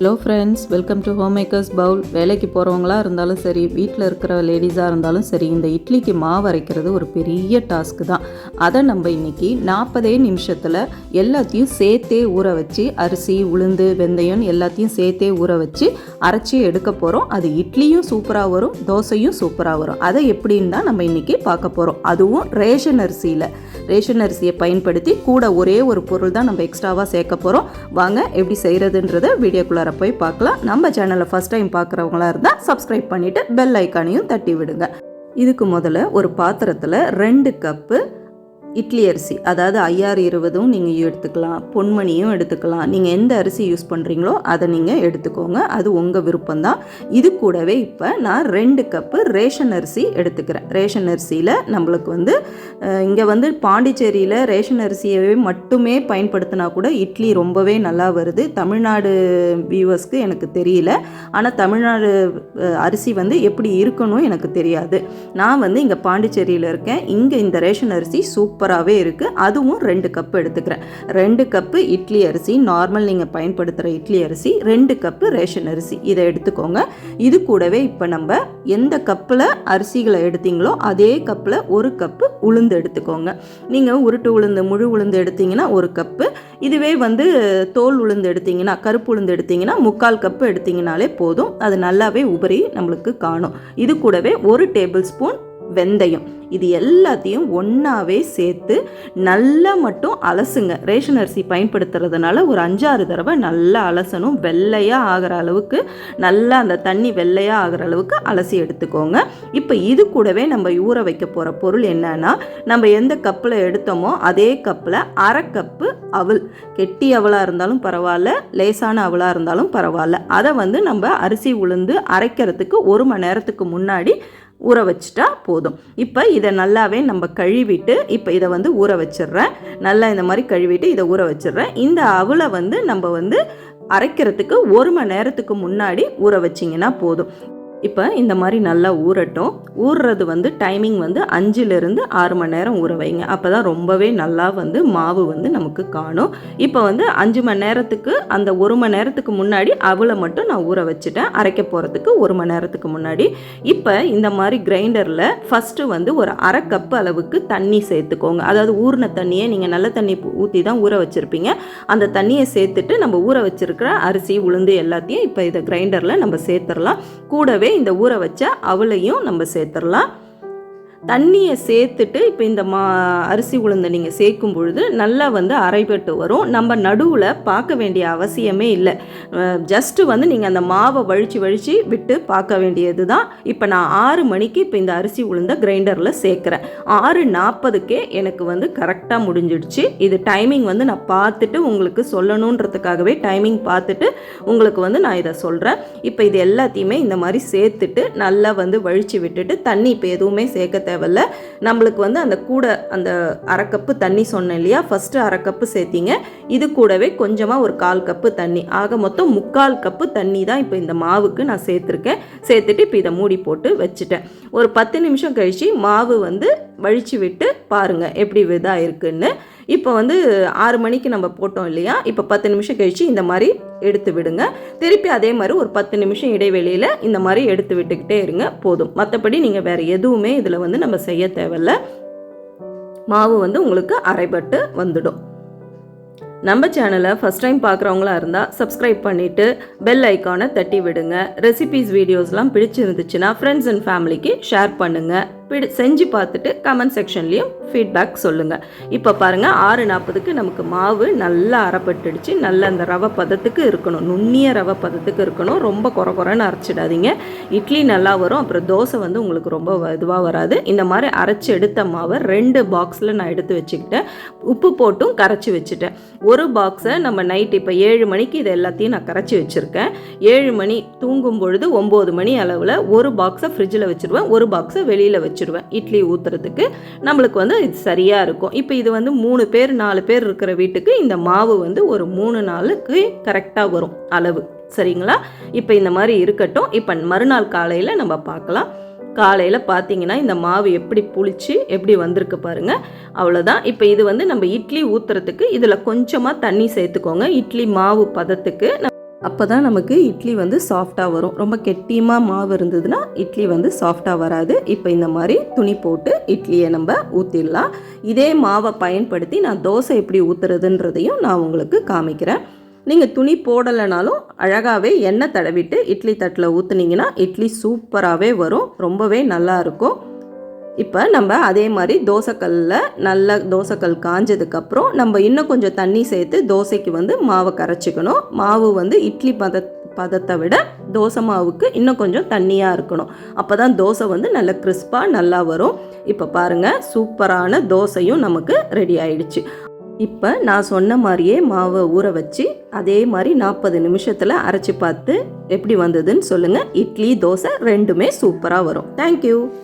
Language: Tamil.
Hello friends welcome to home makers bowl வேலைக்கு போகிறவங்களா இருந்தாலும் சரி வீட்டில் இருக்கிற லேடிஸாக இருந்தாலும் சரி இந்த இட்லிக்கு மாவு அரைக்கிறது ஒரு பெரிய டாஸ்க்கு தான். அதை நம்ம இன்னைக்கு நாற்பதே நிமிஷத்தில் எல்லாத்தையும் சேர்த்தே ஊற வச்சு அரிசி உளுந்து வெந்தயம் எல்லாத்தையும் சேர்த்தே ஊற வச்சு அரைச்சி எடுக்க போகிறோம் அது இட்லியும் சூப்பராக வரும் தோசையும் சூப்பராக வரும். அதை எப்படின்னு தான் நம்ம இன்னைக்கு பார்க்க போகிறோம் அதுவும் ரேஷன் அரிசியில். ரேஷன் அரிசியை பயன்படுத்தி கூட ஒரே ஒரு பொருள் தான் நம்ம எக்ஸ்ட்ராவாக சேர்க்க போகிறோம் வாங்க எப்படி செய்கிறதுன்றத வீடியோக்குள்ளார போய் பார்க்கலாம். நம்ம சேனலை ஃபஸ்ட் டைம் பார்க்குறவங்களா இருந்தால் சப்ஸ்கிரைப் பண்ணிவிட்டு பெல் ஐக்கானையும் தட்டி விடுங்க. இதுக்கு முதல்ல ஒரு பாத்திரத்தில் ரெண்டு கப்பு இட்லி அரிசி அதாவது ஐஆர் இருபதும் நீங்கள் எடுத்துக்கலாம் பொன்மணியும் எடுத்துக்கலாம். நீங்கள் எந்த அரிசி யூஸ் பண்ணுறீங்களோ அதை நீங்கள் எடுத்துக்கோங்க. அது உங்கள் விருப்பம்தான். இது கூடவே இப்போ நான் ரெண்டு கப்பு ரேஷன் அரிசி எடுத்துக்கிறேன். ரேஷன் அரிசியில் நம்மளுக்கு வந்து இங்கே வந்து பாண்டிச்சேரியில் ரேஷன் அரிசியவே மட்டுமே பயன்படுத்தினா கூட இட்லி ரொம்பவே நல்லா வருது. தமிழ்நாடு வியூவர்ஸ்க்கு எனக்கு தெரியல. ஆனால் தமிழ்நாடு அரிசி வந்து எப்படி இருக்கணும் எனக்கு தெரியாது. நான் வந்து இங்கே பாண்டிச்சேரியில் இருக்கேன். இங்கே இந்த ரேஷன் அரிசி சூப்பராகவே இருக்குது அதுவும் ரெண்டு கப்பு எடுத்துக்கிறேன். ரெண்டு கப்பு இட்லி அரிசி நார்மல் நீங்கள் பயன்படுத்துகிற இட்லி அரிசி ரெண்டு கப்பு ரேஷன் அரிசி. இதை எடுத்துக்கோங்க. இது கூடவே இப்போ நம்ம எந்த கப்பில் அரிசிகளை எடுத்தீங்களோ அதே கப்பில் ஒரு கப்பு உளுந்து எடுத்துக்கோங்க. நீங்கள் உருட்டு உளுந்து முழு உளுந்து எடுத்தீங்கன்னா ஒரு கப்பு. இதுவே வந்து தோல் உளுந்து எடுத்தீங்கன்னா கருப்பு உளுந்து எடுத்தீங்கன்னா முக்கால் கப்பு எடுத்தீங்கனாலே போதும். அது நல்லாவே உபரி நம்மளுக்கு காணும். இது கூடவே ஒரு டேபிள் ஸ்பூன் வெந்தயம். இது எல்லாத்தையும் ஒன்றாவே சேர்த்து நல்லா மட்டும் அலசுங்க. ரேஷன் அரிசி பயன்படுத்துறதுனால ஒரு அஞ்சாறு தடவை நல்லா அலசணும். வெள்ளையாக ஆகிற அளவுக்கு நல்லா அந்த தண்ணி வெள்ளையாக ஆகிற அளவுக்கு அலசி எடுத்துக்கோங்க. இப்போ இது கூடவே நம்ம ஊற வைக்க போகிற பொருள் என்னன்னா நம்ம எந்த கப்பில் எடுத்தோமோ அதே கப்பில் அரை கப்பு அவள் கெட்டி அவலாக இருந்தாலும் பரவாயில்ல லேசான அவலாக இருந்தாலும் பரவாயில்ல. அதை வந்து நம்ம அரிசி உளுந்து அரைக்கிறதுக்கு ஒரு மணி நேரத்துக்கு முன்னாடி ஊற வச்சுட்டா போதும். இப்போ இதை நல்லாவே நம்ம கழுவிட்டு இப்போ இதை வந்து ஊற வச்சிடுறேன். நல்லா இந்த மாதிரி கழுவிட்டு இதை ஊற வச்சிடுறேன். இந்த அவலை வந்து நம்ம வந்து அரைக்கிறதுக்கு ஒரு மணி நேரத்துக்கு முன்னாடி ஊற வச்சிங்கன்னா போதும். இப்போ இந்த மாதிரி நல்லா ஊறட்டும். ஊறுறது வந்து டைமிங் வந்து அஞ்சுலேருந்து ஆறு மணி நேரம் ஊற வைங்க. அப்போ தான் ரொம்பவே நல்லா வந்து மாவு வந்து நமக்கு காணும். இப்போ வந்து அஞ்சு மணி நேரத்துக்கு அந்த ஒரு மணி நேரத்துக்கு முன்னாடி அவளை மட்டும் நான் ஊற வச்சுட்டேன். அரைக்க போகிறதுக்கு ஒரு மணி நேரத்துக்கு முன்னாடி. இப்போ இந்த மாதிரி கிரைண்டரில் ஃபஸ்ட்டு வந்து ஒரு அரை கப்பு அளவுக்கு தண்ணி சேர்த்துக்கோங்க. அதாவது ஊறின தண்ணியை நீங்கள் நல்ல தண்ணி ஊற்றி தான் ஊற வச்சுருப்பீங்க. அந்த தண்ணியை சேர்த்துட்டு நம்ம ஊற வச்சிருக்கிற அரிசி உளுந்து எல்லாத்தையும் இப்போ இதை கிரைண்டரில் நம்ம சேர்த்துடலாம். கூடவே இந்த ஊற வச்ச அவளையும் நம்ம சேர்த்துடலாம். தண்ணியை சேர்த்துட்டு இப்போ இந்த மா அரிசி உளுந்தை நீங்கள் சேர்க்கும் பொழுது நல்லா வந்து அரைபட்டு வரும். நம்ம நடுவில் பார்க்க வேண்டிய அவசியமே இல்லை. ஜஸ்ட்டு வந்து நீங்கள் அந்த மாவை வழித்து வழித்து விட்டு பார்க்க வேண்டியது தான் இப்போ நான் ஆறு மணிக்கு இப்போ இந்த அரிசி உளுந்தை கிரைண்டரில் சேர்க்குறேன். ஆறு நாற்பதுக்கே எனக்கு வந்து கரெக்டாக முடிஞ்சிடுச்சு. இது டைமிங் வந்து நான் பார்த்துட்டு உங்களுக்கு சொல்லணுன்றதுக்காகவே டைமிங் பார்த்துட்டு உங்களுக்கு வந்து நான் இதை சொல்கிறேன் இப்போ இது எல்லாத்தையுமே இந்த மாதிரி சேர்த்துட்டு நல்லா வந்து வழித்து விட்டுட்டு தண்ணி இப்போ எதுவுமே சேர்க்க தேவை லெவலில் நம்மளுக்கு வந்து அந்த கூட அந்த அரை கப்பு தண்ணி சொன்னேன் இல்லையா? ஃபஸ்ட்டு அரை கப்பு சேர்த்திங்க. இது கூடவே கொஞ்சமாக ஒரு கால் கப்பு தண்ணி. ஆக மொத்தம் முக்கால் கப்பு தண்ணி தான் இப்போ இந்த மாவுக்கு நான் சேர்த்துருக்கேன். சேர்த்துட்டு இப்போ இதை மூடி போட்டு வச்சுட்டேன். ஒரு பத்து நிமிஷம் கழித்து மாவு வந்து வழித்து விட்டு பாருங்கள் எப்படி இதாக இருக்குன்னு இப்போ வந்து ஆறு மணிக்கு நம்ம போட்டோம் இல்லையா? இப்போ பத்து நிமிஷம் கழித்து இந்த மாதிரி எடுத்து விடுங்க. திருப்பி அதே மாதிரி ஒரு பத்து நிமிஷம் இடைவெளியில் இந்த மாதிரி எடுத்து விட்டுக்கிட்டே இருங்க. போதும். மற்றபடி நீங்கள் வேறு எதுவுமே இதில் வந்து நம்ம நம்ம செய்ய தேவையில்ல. மாவு வந்து உங்களுக்கு அரைபட்டு வந்துடும். நம்ம சேனலை ஃபஸ்ட் டைம் பார்க்குறவங்களா இருந்தால் சப்ஸ்கிரைப் பண்ணிவிட்டு பெல் ஐக்கானை தட்டி விடுங்க. ரெசிபீஸ் வீடியோஸ்லாம் பிடிச்சிருந்துச்சுன்னா ஃப்ரெண்ட்ஸ் அண்ட் ஃபேமிலிக்கு ஷேர் பண்ணுங்கள் பிடி செஞ்சு பார்த்துட்டு கமெண்ட் செக்ஷன்லேயும் ஃபீட்பேக் சொல்லுங்கள் இப்போ பாருங்கள் ஆறு நாற்பதுக்கு நமக்கு மாவு நல்லா அரைப்பட்டுடுச்சு. நல்ல அந்த ரவை பதத்துக்கு இருக்கணும். நுண்ணிய ரவை பதத்துக்கு இருக்கணும். ரொம்ப குறை குறைன்னு அரைச்சிடாதீங்க. இட்லி நல்லா வரும். அப்புறம் தோசை வந்து உங்களுக்கு ரொம்ப இதுவாக வராது. இந்த மாதிரி அரைச்சி எடுத்த மாவை ரெண்டு பாக்ஸில் நான் எடுத்து வச்சுக்கிட்டேன். உப்பு போட்டும் கரைச்சி வச்சுட்டேன். ஒரு பாக்ஸை நம்ம நைட் இப்போ ஏழு மணிக்கு இது எல்லாத்தையும் நான் கரைச்சி வச்சுருக்கேன். ஏழு மணி தூங்கும் பொழுது ஒம்பது மணி அளவில் ஒரு பாக்ஸை ஃப்ரிட்ஜில் வச்சுருவேன். ஒரு பாக்ஸை வெளியில் வச்சு வச்சுருவேன். இட்லி ஊற்றுறதுக்கு நம்மளுக்கு வந்து இது சரியாக இருக்கும். இப்போ இது வந்து மூணு பேர் நாலு பேர் இருக்கிற வீட்டுக்கு இந்த மாவு வந்து ஒரு மூணு நாளுக்கு கரெக்டாக வரும் அளவு. சரிங்களா? இப்போ இந்த மாதிரி இருக்கட்டும். இப்போ மறுநாள் காலையில் நம்ம பார்க்கலாம். காலையில் பார்த்தீங்கன்னா இந்த மாவு எப்படி புளிச்சு எப்படி வந்திருக்கு பாருங்க. அவ்வளோதான் இப்போ இது வந்து நம்ம இட்லி ஊற்றுறதுக்கு இதில் கொஞ்சமாக தண்ணி சேர்த்துக்கோங்க. இட்லி மாவு பதத்துக்கு அப்போ தான் நமக்கு இட்லி வந்து சாஃப்டாக வரும். ரொம்ப கெட்டியமாக மாவு இருந்ததுன்னா இட்லி வந்து சாஃப்டாக வராது. இப்போ இந்த மாதிரி துணி போட்டு இட்லியை நம்ம ஊற்றிடலாம் இதே மாவை பயன்படுத்தி நான் தோசை எப்படி ஊற்றுறதுன்றதையும் நான் உங்களுக்கு காமிக்கிறேன். நீங்கள் துணி போடலைனாலும் அழகாகவே எண்ணெய் தடவிட்டு இட்லி தட்டில் ஊற்றுனீங்கன்னா இட்லி சூப்பராகவே வரும். ரொம்பவே நல்லா இருக்கும். இப்போ நம்ம அதே மாதிரி தோசைக்கல்லில் நல்ல தோசைக்கல் காஞ்சதுக்கப்புறம் நம்ம இன்னும் கொஞ்சம் தண்ணி சேர்த்து தோசைக்கு வந்து மாவை கரைச்சிக்கணும். மாவு வந்து இட்லி பத பதத்தை விட தோசை மாவுக்கு இன்னும் கொஞ்சம் தண்ணியாக இருக்கணும். அப்போ தான் தோசை வந்து நல்ல கிறிஸ்பாக நல்லா வரும். இப்போ பாருங்கள் சூப்பரான தோசையும் நமக்கு ரெடி ஆயிடுச்சு. இப்போ நான் சொன்ன மாதிரியே மாவை ஊற வச்சு அதே மாதிரி நாற்பது நிமிஷத்தில் அரைச்சி பார்த்து எப்படி வந்ததுன்னு சொல்லுங்கள் இட்லி தோசை ரெண்டுமே சூப்பராக வரும். தேங்க்யூ